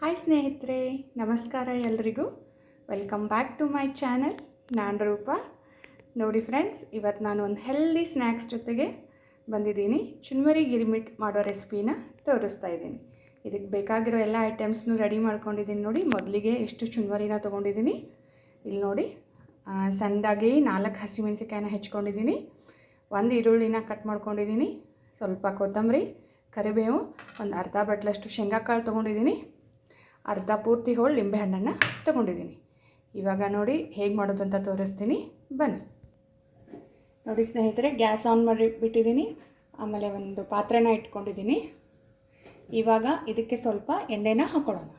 Hi ಸ್ನೇಹಿತರೆ, ನಮಸ್ಕಾರ ಎಲ್ರಿಗೂ. Welcome back to my channel ನಾನು ರೂಪ. ನೋಡಿ ಫ್ರೆಂಡ್ಸ್ ಇವತ್ತು ನಾನು ಒಂದು ಹೆಲ್ದಿ ಸ್ನ್ಯಾಕ್ಸ್ ಜೊತೆಗೆ ಬಂದಿದ್ದೀನಿ. ಚುನ್ಮರಿ ಗಿರಿಮಿಟ್ ಮಾಡೋ ರೆಸಿಪಿನ ತೋರಿಸ್ತಾ ಇದ್ದೀನಿ. ಇದಕ್ಕೆ ಬೇಕಾಗಿರೋ ಎಲ್ಲ ಐಟಮ್ಸ್ನು ರೆಡಿ ಮಾಡ್ಕೊಂಡಿದ್ದೀನಿ ನೋಡಿ. ಮೊದಲಿಗೆ ಎಷ್ಟು ಚುನ್ಮರಿನ ತೊಗೊಂಡಿದ್ದೀನಿ. ಇಲ್ಲಿ ನೋಡಿ ಸಣ್ಣದಾಗಿ ನಾಲ್ಕು ಹಸಿಮೆಣಸಿಕಾಯಿನ ಹೆಚ್ಕೊಂಡಿದ್ದೀನಿ. ಒಂದು ಈರುಳ್ಳಿನ ಕಟ್ ಮಾಡ್ಕೊಂಡಿದ್ದೀನಿ. ಸ್ವಲ್ಪ ಕೊತ್ತಂಬರಿ, ಕರಿಬೇವು, ಒಂದು ಅರ್ಧ ಬಟ್ಲಷ್ಟು ಶೇಂಗಾಕಾಳು ತೊಗೊಂಡಿದ್ದೀನಿ. ಅರ್ಧ ಪೂರ್ತಿ ಹೋಳು ಲಿಂಬೆಹಣ್ಣನ್ನು ತಗೊಂಡಿದ್ದೀನಿ. ಇವಾಗ ನೋಡಿ ಹೇಗೆ ಮಾಡೋದು ಅಂತ ತೋರಿಸ್ತೀನಿ. ಬನ್ನಿ. ನೋಡಿ ಸ್ನೇಹಿತರೆ, ಗ್ಯಾಸ್ ಆನ್ ಮಾಡಿ ಬಿಟ್ಟಿದ್ದೀನಿ. ಆಮೇಲೆ ಒಂದು ಪಾತ್ರೆನ ಇಟ್ಕೊಂಡಿದ್ದೀನಿ. ಇವಾಗ ಇದಕ್ಕೆ ಸ್ವಲ್ಪ ಎಣ್ಣೆನ ಹಾಕ್ಕೊಳ್ಳೋಣ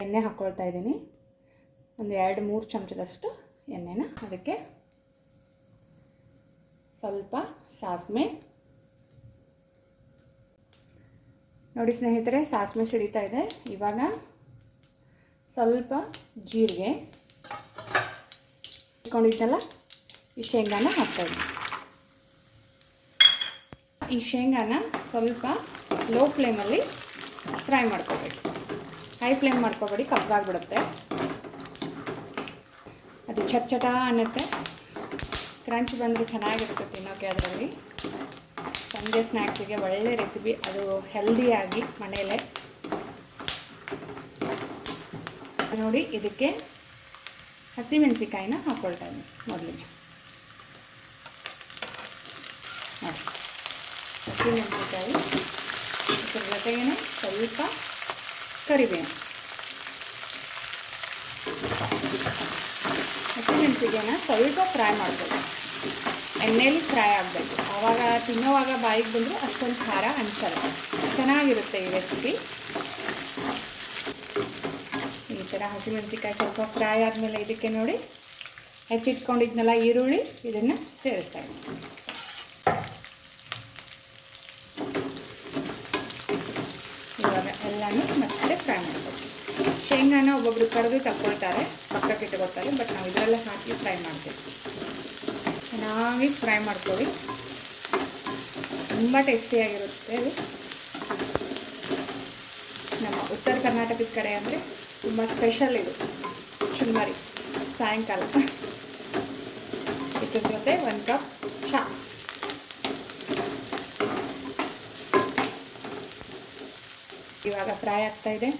ಎಣ್ಣೆ ಹಾಕ್ಕೊಳ್ತಾ ಇದ್ದೀನಿ. ಒಂದು ಎರಡು ಮೂರು ಚಮಚದಷ್ಟು ಎಣ್ಣೆನ ಅದಕ್ಕೆ ಸ್ವಲ್ಪ ಸಾಸಿವೆ ನೋಡಿ ಸ್ನೇಹಿತರೆ, ಸಾಸಿವೆ ಸಿಡಿತಾ ಇದೆ. ಇವಾಗ ಸ್ವಲ್ಪ ಜೀರಿಗೆ ಇಟ್ಕೊಂಡಿದ್ದಲ್ಲ, ಈ ಶೇಂಗಾನ ಹಾಕ್ತಾಯಿದ್ದೀನಿ ಈ ಶೇಂಗಾನ ಸ್ವಲ್ಪ ಲೋ ಫ್ಲೇಮಲ್ಲಿ ಫ್ರೈ ಮಾಡ್ಕೋಬೇಕು. ಹೈ ಫ್ಲೇಮ್ ಮಾಡ್ಕೋಬೇಡಿ, ಕಪ್ಪಾಗ್ಬಿಡುತ್ತೆ. ಅದು ಚಟ್ ಚಟ ಅನ್ನತ್ತೆ. ಕ್ರಂಚ್ ಬಂದರೆ ಚೆನ್ನಾಗಿರುತ್ತೆ ತಿನ್ನೋಕೆ ಅದರಲ್ಲಿ. ಸಂಜೆ ಸ್ನ್ಯಾಕ್ಸಿಗೆ ಒಳ್ಳೆ ರೆಸಿಪಿ, ಅದು ಹೆಲ್ದಿಯಾಗಿ ಮನೆಯಲ್ಲೇ. ನೋಡಿ, ಇದಕ್ಕೆ ಹಸಿಮೆಣಸಿಕಾಯಿನ ಹಾಕ್ಕೊಳ್ತಾ ಇದ್ದೀನಿ ಮೊದಲಿಗೆ. ನೋಡಿ ಹಸಿಮೆಣಸಿಕಾಯಿ ಇದ್ರ ಜೊತೆಗೇನೆ ಸ್ವಲ್ಪ ಕರಿಬೇವು ಹಸಿಮೆಣಸಿಗೆನ ಸ್ವಲ್ಪ ಫ್ರೈ ಮಾಡ್ಬೇಕು ಎಣ್ಣೆಲಿ ಫ್ರೈ ಆಗಬೇಕು. ಆವಾಗ ತಿನ್ನೋವಾಗ ಬಾಯಿಗೆ ಬಂದರೂ ಅಷ್ಟೊಂದು ಖಾರ ಅನ್ಸಲ್ಲ. ಚೆನ್ನಾಗಿರುತ್ತೆ ಈ ರೆಸಿಪಿ ಈ ಥರ ಹಸಿಮೆಣಸಿಕಾಯಿ ಸ್ವಲ್ಪ ಫ್ರೈ ಆದಮೇಲೆ ಇದಕ್ಕೆ ನೋಡಿ, ಹೆಚ್ಚಿಟ್ಕೊಂಡಿದ್ನಲ್ಲ ಈರುಳ್ಳಿ, ಇದನ್ನು ಸೇರಿಸ್ತಾ ಇದ್ದೀನಿ ಇವಾಗ ಎಲ್ಲನೂ ಮತ್ತೆ ಫ್ರೈ ಮಾಡಬೇಕು. ಶೇಂಗಾನ ಒಬ್ಬೊಬ್ರು ಕರೆದು ತಗೊಳ್ತಾರೆ ಪಕ್ಕಕ್ಕೆ ಇಟ್ಕೊಳ್ತಾರೆ ಬಟ್ ನಾವು ಇದರಲ್ಲೇ ಹಾಕಿ ಫ್ರೈ ಮಾಡ್ತೀವಿ. ಚೆನ್ನಾಗಿ ಫ್ರೈ ಮಾಡ್ಕೊಳ್ಳಿ. ತುಂಬ ಟೇಸ್ಟಿಯಾಗಿರುತ್ತೆ ಇದು ನಮ್ಮ ಉತ್ತರ ಕರ್ನಾಟಕದ ಕಡೆ ಅಂದರೆ ತುಂಬ ಸ್ಪೆಷಲ್ ಇದು. ಚುಲ್ಮರಿ ಸಾಯಂಕಾಲ. ಇದ್ರ ಜೊತೆ ಒಂದು ಕಪ್ ಚಹಾ ಇವಾಗ ಫ್ರೈ ಆಗ್ತಾ ಇದೆ.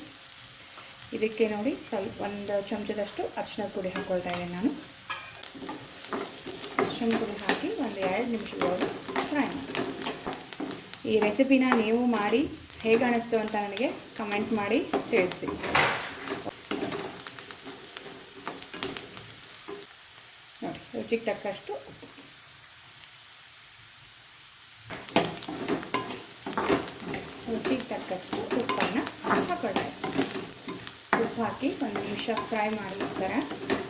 ಇದಕ್ಕೆ ನೋಡಿ ಸ್ವಲ್ಪ ಒಂದು ಚಮಚದಷ್ಟು ಅರಿಶಿನ ಪುಡಿ ಹಾಕ್ಕೊಳ್ತಾ ಇದ್ದೀನಿ ನಾನು. ಅರಿಶಿನ ಹಾಕಿ ಒಂದು ಎರಡು ನಿಮಿಷದವರೆಗೂ ಫ್ರೈ ಮಾಡಿ. ಈ ರೆಸಿಪಿನ ನೀವು ಮಾಡಿ ಹೇಗೆ ಅನ್ನಿಸ್ತು ಅಂತ ನನಗೆ ಕಮೆಂಟ್ ಮಾಡಿ ತಿಳಿಸಿ. ನೋಡಿ, ರುಚಿಗೆ ತಕ್ಕಷ್ಟು ರುಚಿಗೆ ತಕ್ಕಷ್ಟು ಉಪ್ಪನ್ನು ಹಾಕೊಳ್ತಾರೆ ಉಪ್ಪು ಹಾಕಿ ಒಂದು ನಿಮಿಷ ಫ್ರೈ ಮಾಡಿರ್ತಾರೆ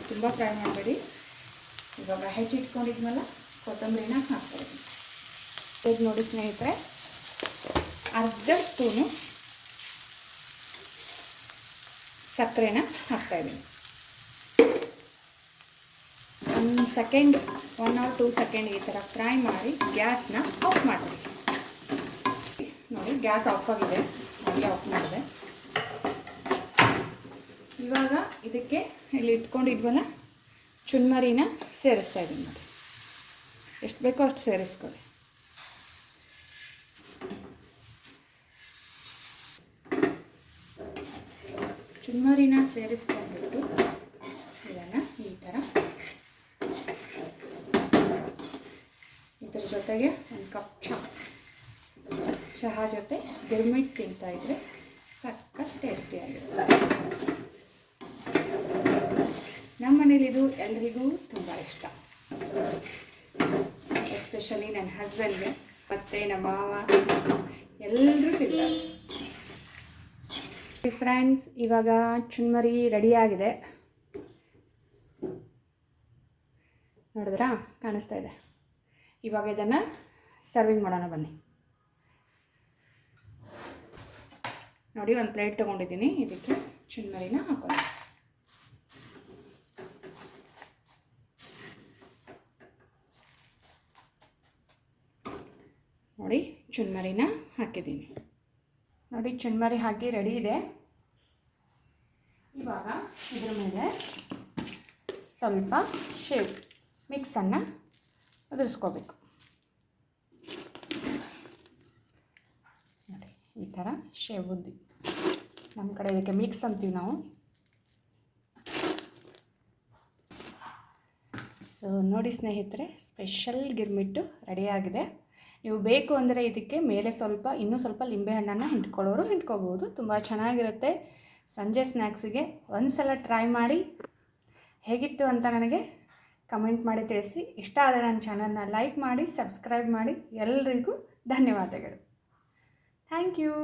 ತುಂಬ ಫ್ರೈ ಮಾಡಬೇಡಿ. ಇವಾಗ ಹೆಚ್ಚಿಟ್ಕೊಂಡಿದ್ಮೇಲೆ ಕೊತ್ತಂಬರಿನ ಹಾಕ್ತಾಯಿದ್ದೀನಿ ಈಗ ನೋಡಿ ಸ್ನೇಹಿತರೆ, ಅರ್ಧ ಸ್ಪೂನು ಸಕ್ಕರೆನ ಹಾಕ್ತಾಯಿದ್ದೀನಿ ಒಂದು second one or two second ಈ ಥರ ಫ್ರೈ ಮಾಡಿ ಗ್ಯಾಸ್ನ ಆಫ್ ಮಾಡಿ ನೋಡಿ, ಗ್ಯಾಸ್ ಆಫ್ ಆಗಿದೆ, ಹಾಗೆ ಆಫ್ ಮಾಡಿದೆ. ಇವಾಗ ಇದಕ್ಕೆ ಇಲ್ಲಿ ಇಟ್ಕೊಂಡಿದ್ವಲ್ಲ ಚುನ್ಮರಿನ ಸೇರಿಸ್ತಾ ಇದ್ದೀನಿ ನೋಡಿ. ಎಷ್ಟು ಬೇಕೋ ಅಷ್ಟು ಸೇರಿಸ್ಕೊಳ್ಳಿ. ಚುನ್ಮರಿನ ಸೇರಿಸ್ಕೊಂಡ್ಬಿಟ್ಟು ಇದನ್ನು ಈ ಥರ ಇದ್ರ ಜೊತೆಗೆ ಒಂದು ಕಪ್ ಚಹಾ. ಚಹಾ ಜೊತೆ ಗಿರ್ಮಿಟ್ ತಿಂತಾಯಿದ್ರೆ ಸಖತ್ ಟೇಸ್ಟಿಯಾಗಿರುತ್ತೆ ನಮ್ಮ ಮನೇಲಿ ಇದು ಎಲ್ರಿಗೂ ತುಂಬ ಇಷ್ಟ. ಎಸ್ಪೆಷಲಿ ನನ್ನ ಹಸ್ಬೆಂಡ್ಗೆ ಮತ್ತೆ ನಮ್ಮ ಮಾವ ಎಲ್ಲರೂ ತಿಂತಾರೆ. ಫ್ರೆಂಡ್ಸ್ ಇವಾಗ ಚುನ್ಮರಿ ರೆಡಿಯಾಗಿದೆ ನೋಡಿದ್ರಾ? ಕಾಣಿಸ್ತಾ ಇದೆ. ಇವಾಗ ಇದನ್ನು ಸರ್ವಿಂಗ್ ಮಾಡೋಣ ಬನ್ನಿ. ನೋಡಿ, ಒಂದು ಪ್ಲೇಟ್ ತೊಗೊಂಡಿದ್ದೀನಿ. ಇದಕ್ಕೆ ಚುನ್ಮರಿನ ಹಾಕೋಣ. ನೋಡಿ, ಚುನ್ಮರಿನ ಹಾಕಿದ್ದೀನಿ. ನೋಡಿ, ಚುನ್ಮರಿ ಹಾಕಿ ರೆಡಿ ಇದೆ. ಇವಾಗ ಇದ್ರ ಮೇಲೆ ಸ್ವಲ್ಪ ಶೇವ್ ಮಿಕ್ಸನ್ನು ಉದುರಿಸ್ಕೋಬೇಕು ನೋಡಿ, ಈ ಥರ ಶೇವ್ ಉದ್ದಿ. ನಮ್ಮ ಕಡೆ ಇದಕ್ಕೆ ಮಿಕ್ಸ್ ಅಂತೀವಿ ನಾವು. ಸೊ ನೋಡಿ ಸ್ನೇಹಿತರೆ ಸ್ಪೆಷಲ್ ಗಿರ್ಮಿಟ್ಟು ರೆಡಿಯಾಗಿದೆ ನೀವು ಬೇಕು ಅಂದರೆ ಇದಕ್ಕೆ ಮೇಲೆ ಸ್ವಲ್ಪ, ಇನ್ನೂ ಸ್ವಲ್ಪ ಲಿಂಬೆಹಣ್ಣನ್ನು ಹಿಂಡ್ಕೊಳ್ಳೋರು ಹಿಂಡ್ಕೋಬೋದು. ತುಂಬ ಚೆನ್ನಾಗಿರುತ್ತೆ. ಸಂಜೆ ಸ್ನ್ಯಾಕ್ಸಿಗೆ ಒಂದು ಸಲ ಟ್ರೈ ಮಾಡಿ. ಹೇಗಿತ್ತು ಅಂತ ನನಗೆ ಕಮೆಂಟ್ ಮಾಡಿ ತಿಳಿಸಿ. ಇಷ್ಟ ಆದರೆ ನನ್ನ ಚಾನಲ್ನ ಲೈಕ್ ಮಾಡಿ, ಸಬ್ಸ್ಕ್ರೈಬ್ ಮಾಡಿ. ಎಲ್ರಿಗೂ ಧನ್ಯವಾದಗಳು. Thank you.